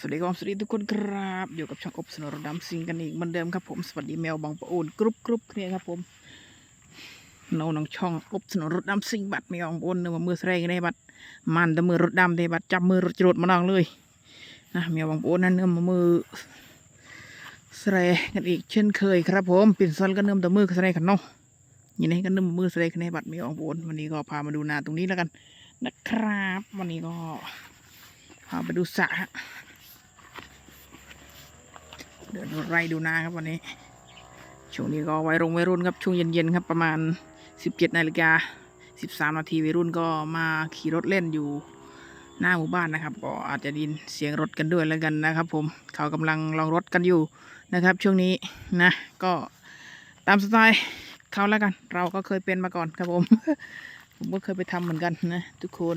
สวัสดีครับสวัสดีทุกคนครับอยู่กับช่องอบสนรดำซิงกันอีกเหมือนเดิมครับผมสวัสดีแมวบางปะโอนกรุ๊ปกรุ๊ปเนี่ยครับผมเราน้องช่องอบสนรดำซิงบัดแมวบางปะโอนเนื้อมือแสดงในบัดมันแต่มือรถดำในบัดจับมือรถจรดมาน้องเลยนะแมวบางปะโอนนั่นเนื้อมือแสดงกันอีกเช่นเคยครับผมปลี่นซอนก็เนื้อแต่มือแสดงกันเนาะยังไงก็เนื้อมือแสดงในบัดแมวบางปะโอนวันนี้ก็พามาดูนาตรงนี้แล้วกันนะครับ วันนี้ก็พาไปดูสระ ดินดูไร่ดูนาครับวันนี้ ช่วงนี้ก็วัยรุ่นวัยรุ่นครับช่วงเย็นๆครับประมาณ 17นาฬิกา13นาทีวัยรุ่นก็มาขี่รถเล่นอยู่หน้าหมู่บ้านนะครับ ก็อาจจะดินเสียงรถกันด้วยแล้วกันนะครับ ผมเขากำลังลองรถกันอยู่นะครับ ช่วงนี้นะก็ตามสไตล์เขาแล้วกัน เราก็เคยเป็นมาก่อนครับผม ผมก็เคยไปทำเหมือนกันนะทุกคน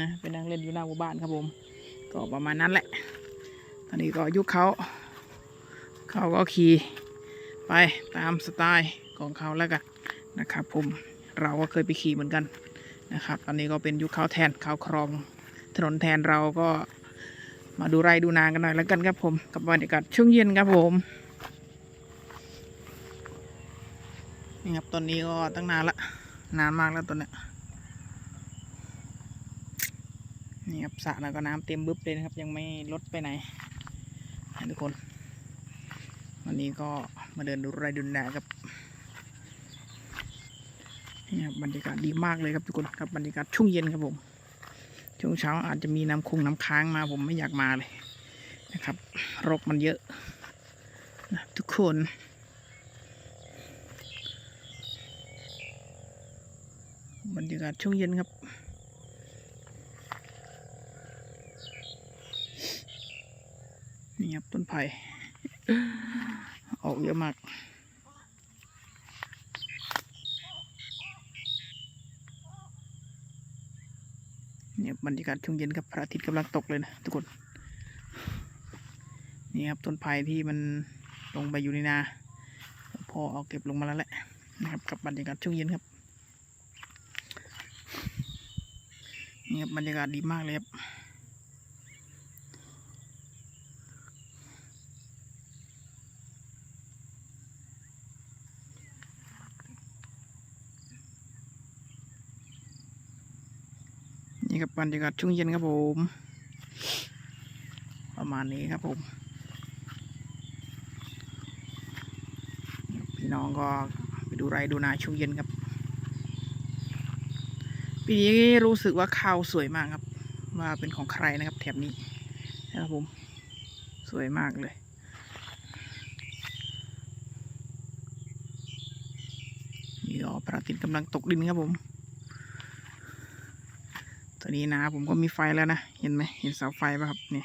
นะไปนั่งเล่นอยู่หน้าหมู่บ้านครับผม ก็ประมาณนั้นแหละตอนนี้ก็ยุคเขา เขาก็ขี่ไปตามสไตล์ของเขาแล้วกันนะครับผมเราก็เคยไปขี่เหมือนกันนะครับ ตอนนี้ก็เป็นยุคเขาแทนเขาครองถนนแทนเราก็มาดูไร่ดูนากันหน่อยแล้วกันครับผมกับบรรยากาศช่วงเย็นครับผมนี่ครับตอนนี้ก็ตั้งนานละนานมากแล้วตอนเนี้ยนี่ครับสระแล้วก็น้ำเต็มบึ๊บเลยนะครับ ยังไม่ลดไปไหนทุกคน นี้ก็มาเดินดูไรดุนนาครับนี่ครับบรรยากาศดีมากเลยครับทุกคนครับบรรยากาศช่วงเย็นครับผมช่วงเช้าอาจจะมีน้ำคงน้ำค้างมาผมไม่อยากมาเลยนะครับรกมันเยอะนะทุกคนบรรยากาศช่วงเย็นครับนี่ครับต้นไผ่ ออกเยอะมาก เนี่ยบรรยากาศช่วงเย็นครับพระอาทิตย์กำลังตกเลยนะทุกคน นี่ครับต้นไผ่ที่มันลงไปอยู่ในนาพอเอาเก็บลงมาแล้วแหละนะครับกับบรรยากาศช่วงเย็นครับนี่ครับบรรยากาศดีมากเลยครับ นี่ครับบรรยากาศช่วงเย็นครับผม ประมาณนี้ครับผม พี่น้องก็ไปดูไรดูนาช่วงเย็นครับ ปีนี้รู้สึกว่าข้าวสวยมากครับ ว่าเป็นของใครนะครับ แถบนี้นะครับผม สวยมากเลยนี่ก็พระอาทิตย์กำลังตกดินครับผม ตอนนี้นะผมก็มีไฟแล้วนะ เห็นไหมเห็นเสาไฟป่ะครับนี่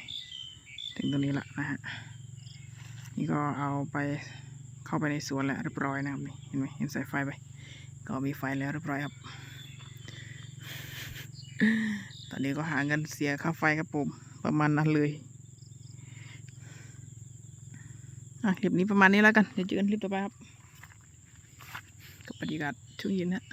ถึงตรงนี้ละนะฮะนี่ก็เอาไปเข้าไปในสวนแล้วเรียบร้อยนะครับนี่เห็นไหมเห็นสายไฟไป ก็มีไฟแล้วเรียบร้อยครับ ตอนนี้ก็หาเงินเสียค่าไฟครับผมประมาณนั้นเลยอะคลิปนี้ประมาณนี้แล้วกันเดี๋ยวเจอกันคลิปต่อไปครับ กับบรรยากาศช่วงเย็นฮะ